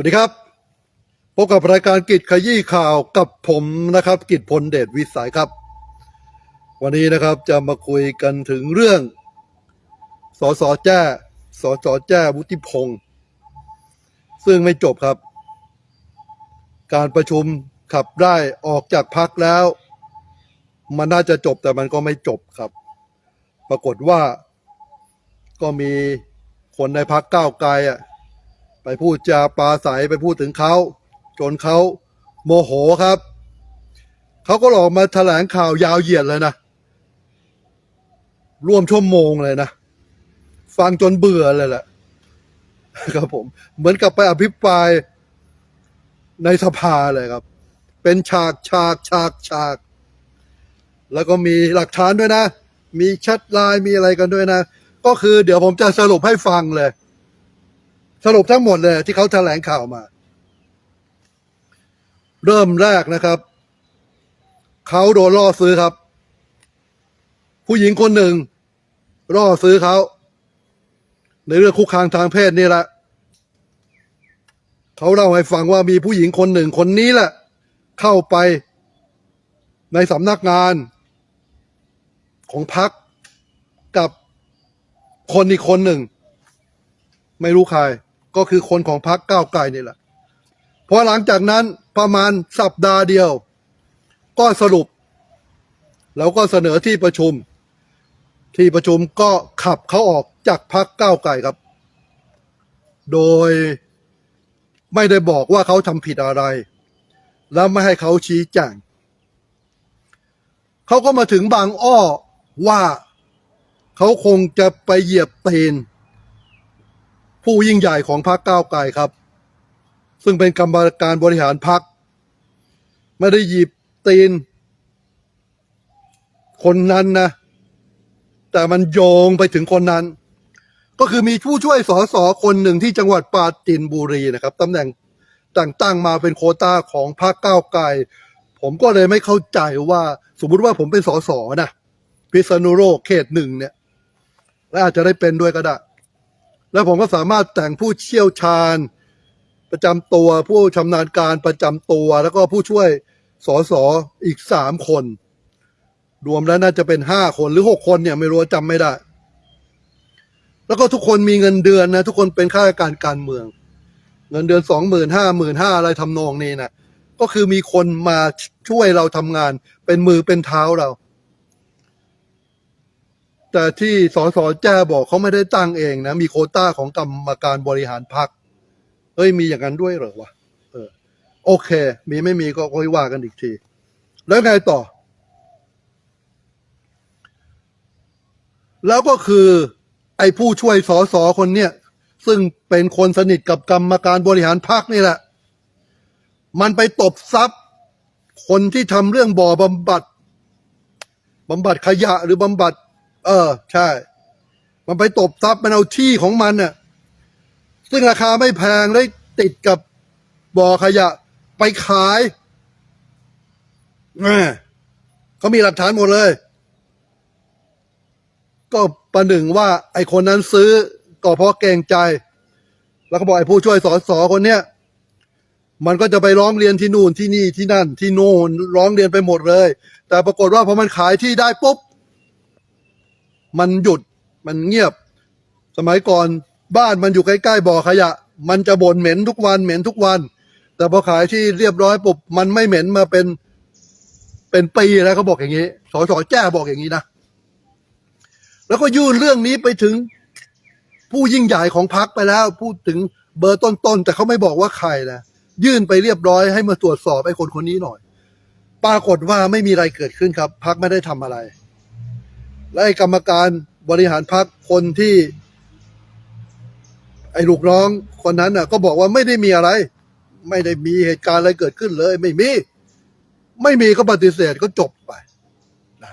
วัสดีครับพบกับรายการกิจขยี้ข่าวกับผมนะครับ กิจพลเดชวิสัยครับ วันนี้นะครับจะมาคุยกันถึงเรื่องสสแจ้สสแจ้วุฒิพงศ์ซึ่งไม่จบครับ การประชุมขับได้ออกจากพักแล้ว มันน่าจะจบแต่มันก็ไม่จบครับ ปรากฏว่าก็มีคนในพักก้าวไกลอะ ไปพูดจาปาศัยไปพูดถึงเขาจนเขาโมโหครับเขาก็ออกมาแถลงข่าวยาวเหยียดเลยนะร่วมชั่วโมงเลยนะ ฟังจนเบื่อเลยแหละครับผม เหมือนกับไปอภิปรายในสภาเลยครับ เป็นฉากฉากฉากฉาก แล้วก็มีหลักฐานด้วยนะ มีแชทไลน์มีอะไรกันด้วยนะ ก็คือเดี๋ยวผมจะสรุปให้ฟังเลย สรุปทั้งหมดเลยที่เขาแถลงข่าวมา เริ่มแรกนะครับเขาโดนล่อซื้อครับ ผู้หญิงคนหนึ่งล่อซื้อเขา ในเรื่องคุกคามทางเพศนี่แหละเขาเล่าให้ฟังว่ามีผู้หญิงคนหนึ่งคนนี้แหละ เข้าไปในสำนักงานของพักกับคนอีกคนหนึ่ง ไม่รู้ใคร ก็คือคนของพรรคก้าวไกลนี่แหละพอหลังจากนั้นประมาณสัปดาห์เดียว ก็สรุป แล้วก็เสนอที่ประชุม ที่ประชุมก็ขับเขาออกจากพรรคก้าวไกลครับ โดยไม่ได้บอกว่าเขาทำผิดอะไร แล้วไม่ให้เขาชี้แจงเขาก็มาถึงบางอ้อว่าเขาคงจะไปเหยียบเตน ผู้ยิ่งใหญ่ของพรรคก้าวไกลครับ ซึ่งเป็นกรรมการบริหารพรรคไม่ได้หยิบตีน คนนั้นนะ แต่มันโยงไปถึงคนนั้น ก็คือมีผู้ช่วยสอสอคนหนึ่งที่จังหวัดปราจีนบุรีนะครับตำแหน่งแต่งตั้งมาเป็นโคต้าของพรรคก้าวไกล ผมก็เลยไม่เข้าใจว่า สมมุติว่าผมเป็นสอสอนะพิษณุโลกเขตหนึ่งเนี่ยและอาจจะได้เป็นด้วยก็ได้ แล้วผมก็สามารถแต่งผู้เชี่ยวชาญ ประจำตัวผู้ชำนาญการประจำตัว แล้วก็ผู้ช่วยสอสออีกสามคน รวมแล้วน่าจะเป็นห้าคนหรือหกคนเนี่ยไม่รู้จำไม่ได้ แล้วก็ทุกคนมีเงินเดือนนะ ทุกคนเป็นข้าราชการการเมือง เงินเดือนสองหมื่นห้าหมื่นห้าอะไรทำนองนี้นะก็คือมีคนมาช่วยเราทำงานเป็นมือเป็นเท้าเรา แต่ที่สสแจ้บอกเขาไม่ได้ตั้งเองนะ มีโคต้าของกรรมการบริหารพักเอ้ยมีอย่างนั้นด้วยเหรอวะเออ โอเค มีไม่มีก็ค่อยว่ากันอีกที แล้วไงต่อ แล้วก็คือ ไอ้ผู้ช่วยสสคนเนี้ยซึ่งเป็นคนสนิทกับกรรมการบริหารพักนี่แหละ มันไปตบทรัพย์คนที่ทำเรื่องบ่อบำบัดบำบัดขยะหรือบำบัด เออ ใช่ มันไปตบทรัพย์มันเอาที่ของมันน่ะ ซึ่งราคาไม่แพงได้ติดกับบ่อขยะ ไปขายแหม่เขามีหลักฐานหมดเลย ก็ประหนึ่งว่าไอคนนั้นซื้อก็เพราะเกรงใจ แล้วก็บอกไอผู้ช่วยสอสอคนเนี้ยมันก็จะไปร้องเรียนที่นู่นที่นี่ที่นั่น ที่โน่นร้องเรียนไปหมดเลย แต่ปรากฏว่าพอมันขายที่ได้ปุ๊บ มันหยุดมันเงียบ สมัยก่อนบ้านมันอยู่ใกล้ๆบ่อขยะ มันจะบ่นเหม็นทุกวันเหม็นทุกวัน แต่พอขายที่เรียบร้อยปุ๊บมันไม่เหม็นมาเป็นเป็นปีแล้วเขาบอกอย่างนี้สสแจ้บอกอย่างนี้นะแล้วก็ยื่นเรื่องนี้ไปถึงผู้ยิ่งใหญ่ของพรรคไปแล้ว พูดถึงเบอร์ต้นๆแต่เขาไม่บอกว่าใครนะยื่นไปเรียบร้อยให้มาตรวจสอบไอ้คนคนนี้หน่อย ปรากฏว่าไม่มีอะไรเกิดขึ้นครับพรรคไม่ได้ทำอะไร และไอ้กรรมการบริหารพรรคคนที่ ไอ้ลูกน้องคนนั้นน่ะ ก็บอกว่าไม่ได้มีอะไร ไม่ได้มีเหตุการณ์อะไรเกิดขึ้นเลย ไม่มี ไม่มีก็ปฏิเสธก็จบไปนะ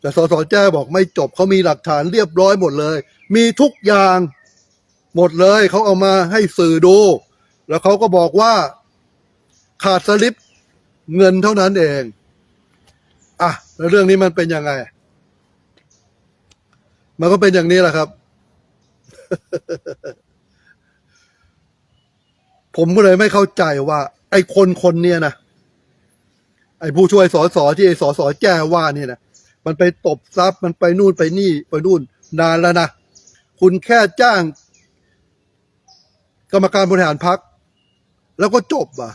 แต่สสแจ้บอกไม่จบเขามีหลักฐานเรียบร้อยหมดเลย มีทุกอย่างหมดเลยเขาเอามาให้สื่อดู แล้วเขาก็บอกว่าขาดสลิปเงินเท่านั้นเอง อะ แล้วเรื่องนี้มันเป็นยังไง มันก็เป็นอย่างนี้แหละครับ ผมก็เลยไม่เข้าใจว่า ไอ้คนคนเนี้ยนะไอ้ผู้ช่วยสอสอที่ไอ้สอสอแจ้ว่าเนี่ยนะมันไปตบทรัพย์มันไปนู่นไปนี่ไปนู่นนานแล้วนะคุณแค่จ้าง กรรมการบริหารพัก แล้วก็จบอะ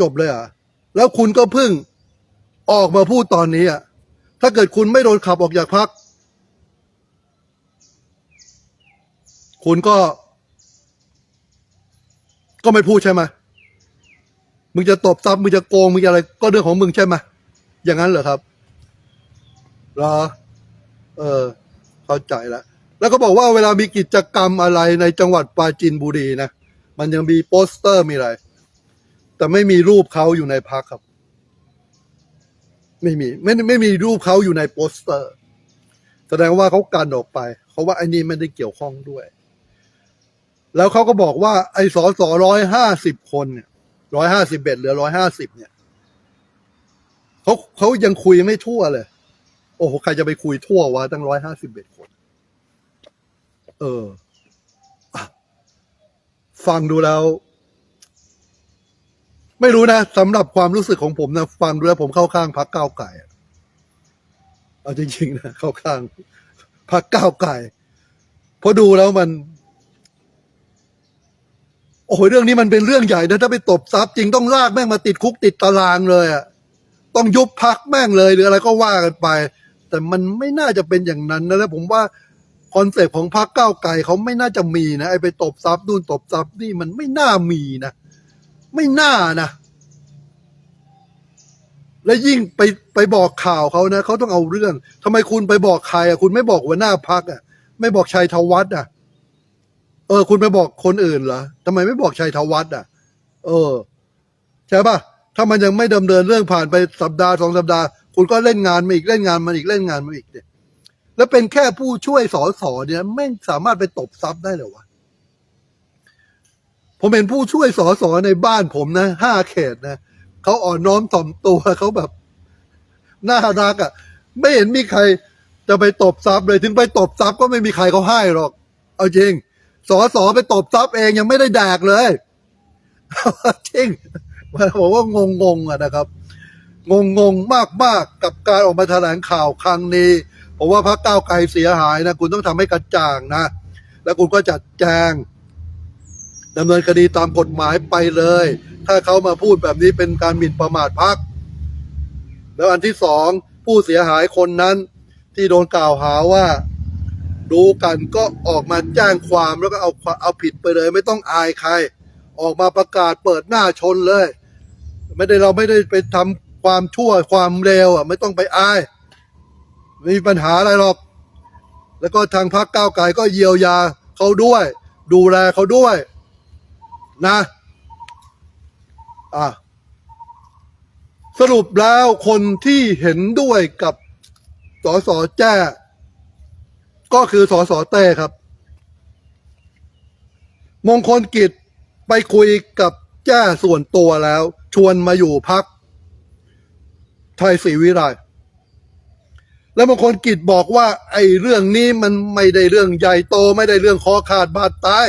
จบเลยอะ แล้วคุณก็เพิ่งออกมาพูดตอนนี้อะ ถ้าเกิดคุณไม่โดนขับออกจากพัก คุณก็ ก็ไม่พูดใช่ไหมมึงจะตบซับมึงจะโกงมึงจะอะไร ก็เรื่องของมึงใช่ไหมอย่างนั้นเหรอครับเหรอเออ เข้าใจแล้วแล้วก็บอกว่าเวลามีกิจกรรมอะไรในจังหวัดปราจีนบุรีนะมันยังมีโปสเตอร์มีอะไร แต่ไม่มีรูปเขาอยู่ในพักครับ ไม่มี ไม่ไม่มีรูปเขาอยู่ในโปสเตอร์ แสดงว่าเขากันออกไปเขาว่าไอ้นี่ไม่ได้เกี่ยวข้องด้วย แล้วเขาก็บอกว่าไอ้สอสอร้อยห้าสิบคนเนี่ยร้อยห้าสิบเอ็ดหรือร้อยห้าสิบเนี่ยเขาเขายังคุยไม่ทั่วเลย โอ้โหใครจะไปคุยทั่ววะตั้งร้อยห้าสิบเอ็ดคน เออ ฟังดูแล้ว ไม่รู้นะสำหรับความรู้สึกของผมนะฟังดูแล้วผมเข้าข้างพักก้าวไก่เอาจริงๆนะเข้าข้างพักก้าวไก่เพราะดูแล้วมัน โอ้โหเรื่องนี้มันเป็นเรื่องใหญ่นะถ้าไปตบทรัพย์จริงต้องลากแม่งมาติดคุกติดตารางเลยอะต้องยุบพักแม่งเลยหรืออะไรก็ว่ากันไป แต่มันไม่น่าจะเป็นอย่างนั้นนะแล้วผมว่าคอนเซปต์ของพักก้าวไก่เขาไม่น่าจะมีนะไอไปตบทรัพย์นู่นตบทรัพย์นี่มันไม่น่ามีนะไม่น่านะและยิ่งไปไปบอกข่าวเขานะเขาต้องเอาเรื่องทำไมคุณไปบอกใครอะ คุณไม่บอกหัวหน้าพักอะ ไม่บอกชัยธวัฒน์อะ เออ คุณไปบอกคนอื่นเหรอทำไมไม่บอกชัยธวัฒน์อะ เออ ใช่ปะถ้ามันยังไม่ดำเนินเรื่องผ่านไปสัปดาห์สองสัปดาห์ คุณก็เล่นงานมาอีกเล่นงานมาอีกเล่นงานมาอีกเนี่ย แล้วเป็นแค่ผู้ช่วยสอสอเนี่ยไม่สามารถไปตบทรัพย์ได้เหรอวะผมเห็นผู้ช่วยสอสอในบ้านผมนะห้าเขตนะเขาอ่อนน้อมถ่อมตัวเขาแบบน่ารักอะ่ะ ไม่เห็นมีใครจะไปตบทรัพย์เลยถึงไปตบทรัพย์ก็ไม่มีใครเขาให้หรอก เอาจริง สอสอไปตบทรัพย์เองยังไม่ได้แดกเลยจริงมันบอกว่างงงอะนะครับ งงงๆมากๆกกับการออกมาแถลงข่าวครั้งนี้ผมว่าพรรคก้าวไกลเสียหายนะคุณต้องทำให้กระจ่างนะ แล้วคุณก็จัดแจงดำเนินคดีตามกฎหมายไปเลย ถ้าเขามาพูดแบบนี้เป็นการหมิ่นประมาทพักแล้วอันที่สองผู้เสียหายคนนั้นที่โดนกล่าวหาว่า ดูกันก็ออกมาแจ้งความแล้วก็เอาเอาผิดไปเลย ไม่ต้องอายใคร ออกมาประกาศเปิดหน้าชนเลย ไม่ได้เราไม่ได้ไปทำความชั่วความเลวอะ ไม่ต้องไปอายม่มีปัญหาอะไรหรอก แล้วก็ทางพรรคก้าวไกลก็เยียวยาเขาด้วย ดูแลเขาด้วย นะอะสรุปแล้วคนที่เห็นด้วยกับสสแจ้ ก็คือสสเต้ครับ มงคลกิจไปคุยกับแจ้ส่วนตัวแล้ว ชวนมาอยู่พักไทยศรีวิไลแล้วมงคลกิจบอกว่า ไอ้เรื่องนี้มันไม่ได้เรื่องใหญ่โต ไม่ได้เรื่องคอขาดบาดตาย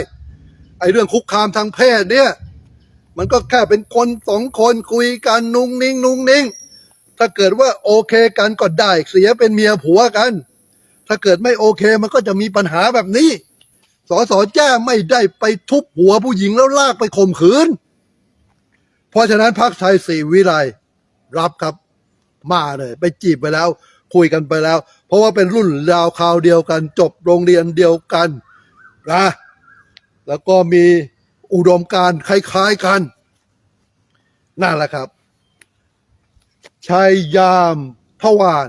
ไอ้เรื่องคุกคามทางเพศเนี่ย มันก็แค่เป็นคนสองคนคุยกันนุ่งนิ่งนุ่งนิ่งถ้าเกิดว่าโอเคกันก็ได้เสียเป็นเมียผัวกัน ถ้าเกิดไม่โอเคมันก็จะมีปัญหาแบบนี้สอสอแจ้ไม่ได้ไปทุบหัวผู้หญิงแล้วลากไปข่มขืน เพราะฉะนั้นพรรคไทยศรีวิไลรับครับ มาเลย ไปจีบไปแล้ว คุยกันไปแล้ว เพราะว่าเป็นรุ่นราวคราวเดียวกัน จบโรงเรียนเดียวกันนะแล้วก็มีอุดมการคล้ายๆกัน นั่นแหละครับชายยามพวาน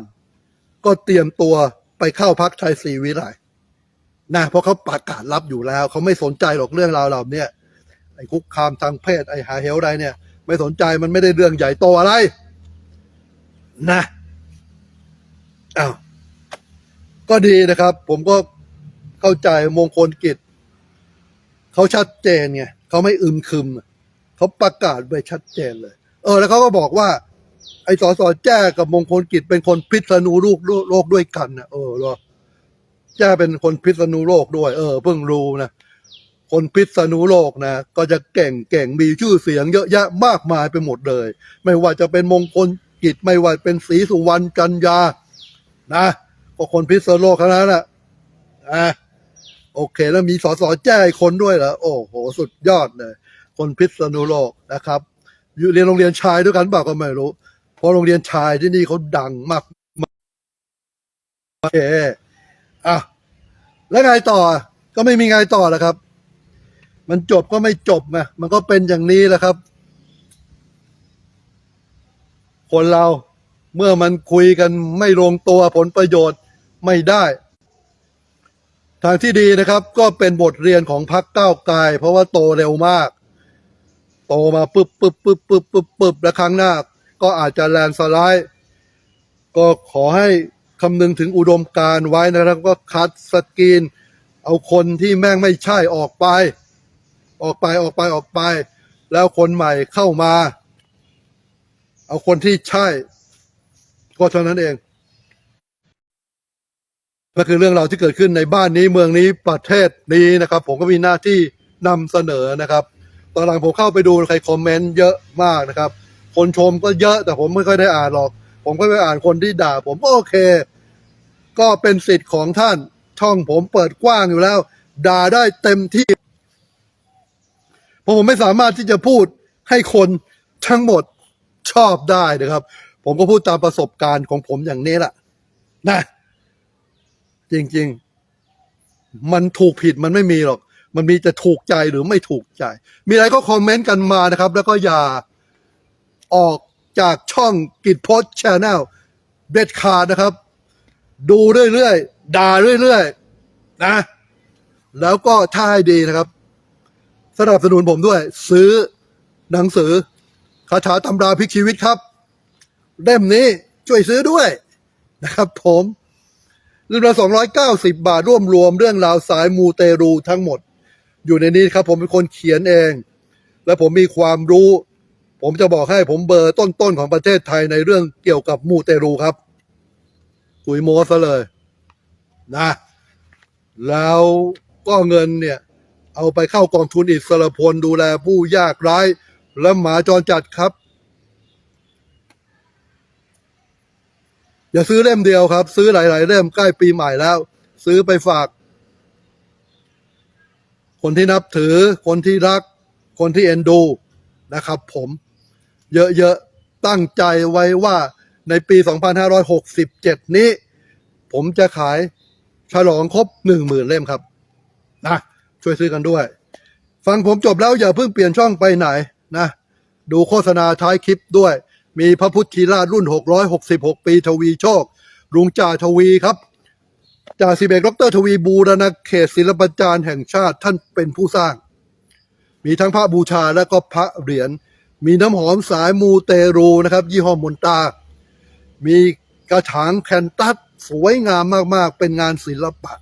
ก็เตรียมตัว ไปเข้าพักไทยศรีวิไลนะเพราะเขาประกาศรับอยู่แล้ว เขาไม่สนใจหรอกเรื่องราวเหล่านี้ไอ้คุกคามทางเพศไอ้หาเฮลอะไรเนี่ย ไม่สนใจมันไม่ได้เรื่องใหญ่โตอะไร นะอ้าวก็ดีนะครับ ผมก็เข้าใจมงคลกิจเขาชัดเจนไงเขาไม่อึมครึมเขาประกาศไว้ชัดเจนเลย เออ แล้วเขาก็บอกว่า ไอ้สอสอแจ้กับมงคลกิจเป็นคนพิษณุโลกโลกด้วยกันนะเออเหรอแจ้เป็นคนพิษณุโลกด้วย เออ เพิ่งรู้นะคนพิษณุโลกนะก็จะเก่งเก่งมีชื่อเสียงเยอะแยะมากมายไปหมดเลย ไม่ว่าจะเป็นมงคลกิจไม่ว่าเป็นศรีสุวรรณจันยา นะก็คนพิษณุโลกเท่านั้นแหละอะโอเค แล้วมีสอสอแจ้คนด้วยเหรอโอ้โห สุดยอดเลย คนพิษณุโลกนะครับ อยู่เรียนโรงเรียนชายด้วยกันเปล่าก็ไม่รู้ เพราะโรงเรียนชายที่นี่เขาดังมากโอเคอะแล้วไงต่อก็ไม่มีไงต่อแล้วครับ มันจบก็ไม่จบไงมันก็เป็นอย่างนี้แหละครับ คนเราเมื่อมันคุยกันไม่ลงตัวผลประโยชน์ไม่ได้ ทางที่ดีนะครับ ก็เป็นบทเรียนของพักเก้าวไกลเพราะว่าโตเร็วมาก โตมาปึ๊บปึ๊บปึ๊บปึ๊บปึ๊บปึ๊บแล้วครั้งหน้า ก็อาจจะแลนสไลด์ ก็ขอให้คำนึงถึงอุดมการไว้นะครับ ก็คัดสกรีน เอาคนที่แม่งไม่ใช่ออกไป ออกไปออกไปออกไป แล้วคนใหม่เข้ามา เอาคนที่ใช่ ก็เท่านั้นเองนั่นคือเรื่องราวที่เกิดขึ้นในบ้านนี้เมืองนี้ประเทศนี้นะครับ ผมก็มีหน้าที่นำเสนอนะครับ ตอนหลังผมเข้าไปดูใครคอมเมนต์เยอะมากนะครับ คนชมก็เยอะ แต่ผมไม่ค่อยได้อ่านหรอก ผมก็ไปอ่านคนที่ด่า ผมโอเค ก็เป็นสิทธิ์ของท่าน ช่องผมเปิดกว้างอยู่แล้ว ด่าได้เต็มที่เพราะผมไม่สามารถที่จะพูดให้คนทั้งหมดชอบได้นะครับ ผมก็พูดตามประสบการณ์ของผมอย่างนี้แหละนะจริงๆ มันถูกผิดมันไม่มีหรอก มันมีจะถูกใจหรือไม่ถูกใจ มีอะไรก็คอมเมนต์กันมานะครับ แล้วก็อย่า ออกจากช่องกิจโพสชแนลเด็ดขาดนะครับ ดูเรื่อยๆ ด่าเรื่อยๆ นะ แล้วก็ถ้าให้ดีนะครับ สนับสนุนผมด้วย ซื้อหนังสือคาถาตำราพลิกชีวิตครับ เล่มนี้ช่วยซื้อด้วยนะครับผมเรื่องละ290 บาทร่วมรวมเรื่องราวสายมูเตรูทั้งหมด อยู่ในนี้ครับ ผมเป็นคนเขียนเอง และผมมีความรู้ ผมจะบอกให้ผมเบอร์ต้นๆของประเทศไทยในเรื่องเกี่ยวกับมูเตรูครับคุยโมซะเลยนะ แล้วก็เงินเนี่ย เอาไปเข้ากองทุนอิสรพลดูแลผู้ยากไร้และหมาจรจัดครับ อย่าซื้อเล่มเดียวครับ ซื้อหลาย ๆ เล่มใกล้ปีใหม่แล้ว ซื้อไปฝาก คนที่นับถือ คนที่รัก คนที่เอ็นดูนะครับผม เยอะๆ ตั้งใจไว้ว่าในปี 2567 นี้ ผมจะขายฉลองครบ 10,000 เล่มครับนะช่วยซื้อกันด้วย ฟังผมจบแล้วอย่าเพิ่งเปลี่ยนช่องไปไหนนะดูโฆษณาท้ายคลิปด้วย มีพระพุทธีราชรุ่น 666 ปีทวีโชค ลุงจ่าทวีครับจ่าสิบเอกดรทวีบูรณเขตศิลปจารย์แห่งชาติท่านเป็นผู้สร้าง มีทั้งพระบูชาและก็พระเหรียญ มีน้ำหอมสายมูเตรูนะครับ ยี่ห้อมนตา มีกระถางแคนตัสสวยงามมากๆ เป็นงานศิลปะ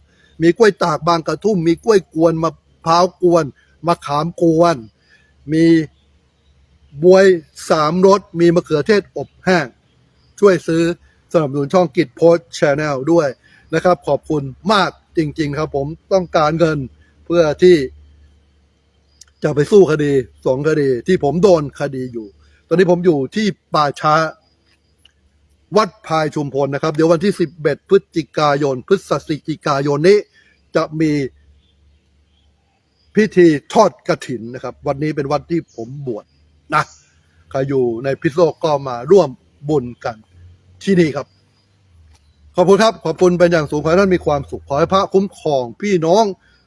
มีกล้วยตากบางกระทุ่ม มีกล้วยกวนมะพร้าวกวนมะขามกวน มีบวยสามรส มีมะเขือเทศอบแห้ง ช่วยซื้อสนับสนุนช่องกิจโพสชแนลด้วยนะครับ ขอบคุณมากจริง ๆ ครับผมต้องการเงินเพื่อที่ จะไปสู้คดีสองคดี ที่ผมโดนคดีอยู่ ตอนนี้ผมอยู่ที่ป่าช้า วัดพายชุมพลนะครับ เดี๋ยววันที่ 11 พฤศจิกายน พฤศจิกายนนี้ จะมีพิธีทอดกระถินนะครับ วันนี้เป็นวันที่ผมบวชนะใครอยู่ในพิษโลกก็มาร่วมบุญกันที่นี่ครับ ขอบคุณครับ ขอบคุณเป็นอย่างสูงขอให้ท่านมีความสุขขอให้พระคุ้มครองพี่น้อง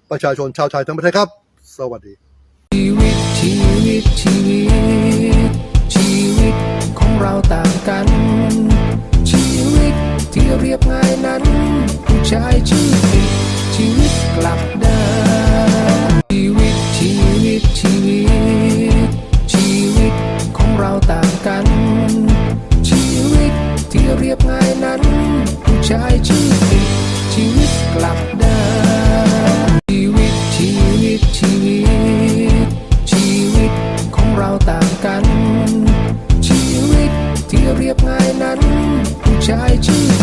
ประชาชนชาวไทยทั้งประเทศครับ สวัสดี วิตชีวิต ชีวิตของเราต่างกัน ชีวิตที่เรียบง่ายนั้น ผู้ชายชื่อผิดชีวิตกลับ I to